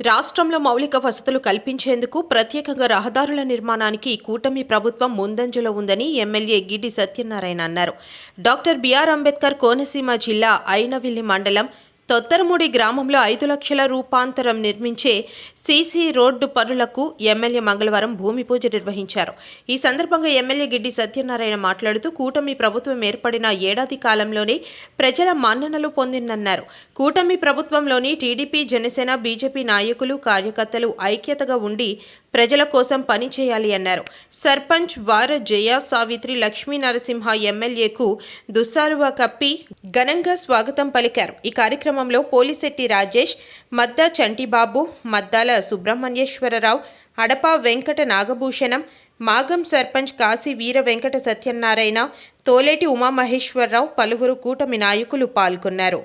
రాష్ట్రంలో మౌలిక వసతులు కల్పించేందుకు ప్రత్యేకంగా రహదారుల నిర్మాణానికి కూటమి ప్రభుత్వం ముందంజలో ఉందని ఎమ్మెల్యే గిడ్డి సత్యనారాయణ అన్నారు. డాక్టర్ బిఆర్ అంబేద్కర్ కోనసీమ జిల్లా ఐనవిల్లి మండలం తొత్తరముడి గ్రామంలో ఐదు లక్షల రూపాంతరం నిర్మించే సీసీ రోడ్డు పనులకు ఎమ్మెల్యే మంగళవారం భూమి పూజ నిర్వహించారు. ఈ సందర్భంగా ఎమ్మెల్యే గిడ్డి సత్యనారాయణ మాట్లాడుతూ కూటమి ప్రభుత్వం ఏర్పడిన ఏడాది కాలంలోనే ప్రజల మన్ననలు పొందిందన్నారు. కూటమి ప్రభుత్వంలోని టీడీపీ జనసేన బీజేపీ నాయకులు కార్యకర్తలు ఐక్యతగా ఉండి ప్రజల కోసం పనిచేయాలి అన్నారు. సర్పంచ్ వార జయ సావిత్రి లక్ష్మీ నరసింహ ఎమ్మెల్యేకు దుస్సాలువ కప్పి ఘనంగా స్వాగతం పలికారు. ఈ కార్యక్రమంలో పోలిశెట్టి రాజేష్ మద్దా చంటిబాబు మద్దాల సుబ్రహ్మణ్యేశ్వరరావు అడప వెంకట నాగభూషణం మాగం సర్పంచ్ కాశీ వీర వెంకట సత్యనారాయణ తోలేటి ఉమామహేశ్వరరావు పలువురు కూటమి నాయకులు పాల్గొన్నారు.